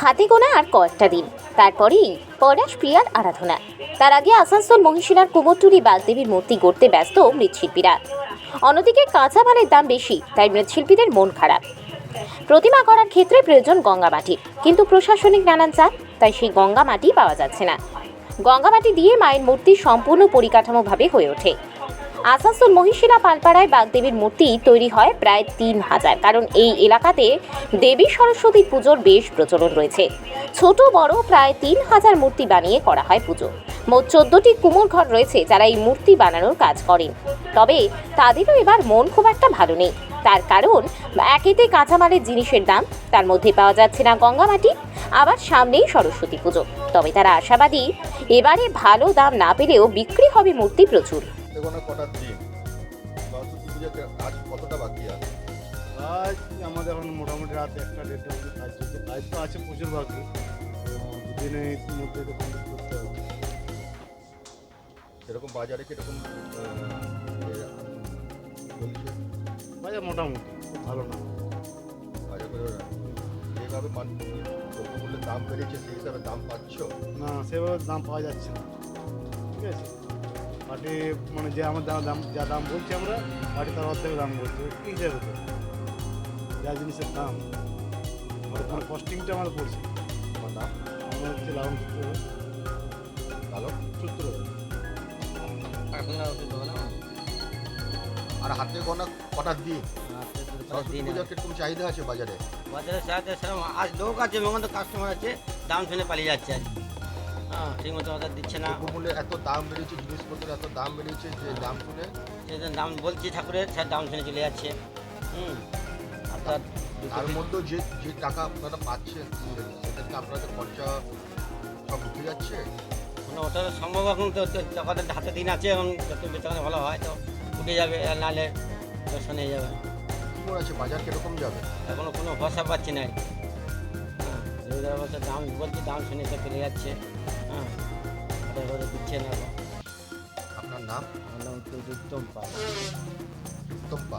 হাতে গোনা আর কয়েকটা দিন। তারপরেই পলাশ প্রিয়ার আরাধনা। তার আগে আসানসোল মহিশিলার কুমোরটুলি বাগদেবীর মূর্তি গড়তে ব্যস্ত মৃৎশিল্পীরা। অন্যদিকে কাঁচা মালের দাম বেশি, তাই মৃৎশিল্পীদের মন খারাপ। প্রতিমা করার ক্ষেত্রে প্রয়োজন গঙ্গা মাটির কিন্তু প্রশাসনিক নানান চাপ, তাই সেই গঙ্গা মাটি পাওয়া যাচ্ছে না। গঙ্গা মাটি দিয়ে মায়ের মূর্তি সম্পূর্ণ পরিকাঠামোভাবে হয়ে ওঠে। আসানসোল মহিশিলা পালপাড়ায় বাগদেবীর মূর্তি তৈরি হয় প্রায় তিন হাজার। কারণ এই এলাকাতে দেবী সরস্বতী পুজোর বেশ প্রচলন রয়েছে। ছোট, বড় প্রায় তিন হাজার মূর্তি বানিয়ে করা হয় পুজো। মোট চোদ্দটি কুমোর ঘর রয়েছে যারা এই মূর্তি বানানোর কাজ করেন। তবে তাদেরও এবার মন খুব একটা ভালো নেই। তার কারণ, একেতে কাঁচামালের জিনিসের দাম, তার মধ্যে পাওয়া যাচ্ছে না গঙ্গামাটি, আবার সামনেই সরস্বতী পুজো। তবে তারা আশাবাদী, এবারে ভালো দাম না পেলেও বিক্রি হবে মূর্তি প্রচুর। এগোনো কটার দিন। সরস্বতী পুজোতে আজ কতটা বাকি আছে? কাজ আমাদের এখন মোটামুটি রাত একটা দেড়টা অবধি কাজ চলছে। কাজ তো আছে প্রচুর বাকি। দুদিনের মধ্যে তো কমপ্লিট করতে হবে। সেরকম বাজারে কীরকম বাজার মোটামুটি খুব ভালো না। বাজার করে যেভাবে দ্রব্যমূল্যের দাম বেড়েছে সেই হিসাবে দাম পাচ্ছ? না সেভাবে দাম পাওয়া যাচ্ছে না। ঠিক আছে? পার্টি মানে যে আমার দাম দাম যা দাম বলছি আমরা পার্টি তার অর্ধেক দাম বলছে। কী হিসাবে তো যা জিনিসের দাম। মানে কস্টিংটা আমাদের পড়ছে। আমার নাম আমার হচ্ছে লাভন সূত্র ভালো। সূত্র আর হাতে দিন সরস্বতী পুজোর কীরকম চাহিদা আছে বাজারে? সেরকম। আজ লোক আছে এবং তো কাস্টমার আছে দাম শুনে পালিয়ে যাচ্ছে আর হ্যাঁ অর্ডার দিচ্ছে না। এত দাম বেড়েছে জিনিসপত্রের এত দাম বেড়েছে যে দাম শুনে? সেদিন দাম বলছি ঠাকুরের সে দাম শুনে চলে যাচ্ছে। হুম তার মধ্যেও যে যে টাকা আপনারা পাচ্ছেন সেটাতে আপনাদের খরচা সব উঠে যাচ্ছে? কোনো ওটা সম্ভব এখন তো যখন হাতে দিন আছে এখন যত বেতনে ভালো হয় তো উঠে যাবে আর নাহলে দর্শনে যাবে। কি মনে আছে বাজার কীরকম যাবে? এখনও কোনো ভরসা পাচ্ছি না। অবস্থা দাম বলছি দাম শুনে তো চলে যাচ্ছে। হ্যাঁ এবারে দিচ্ছে না। আপনার নাম? আমার নাম উত্তম পাল। উত্তম।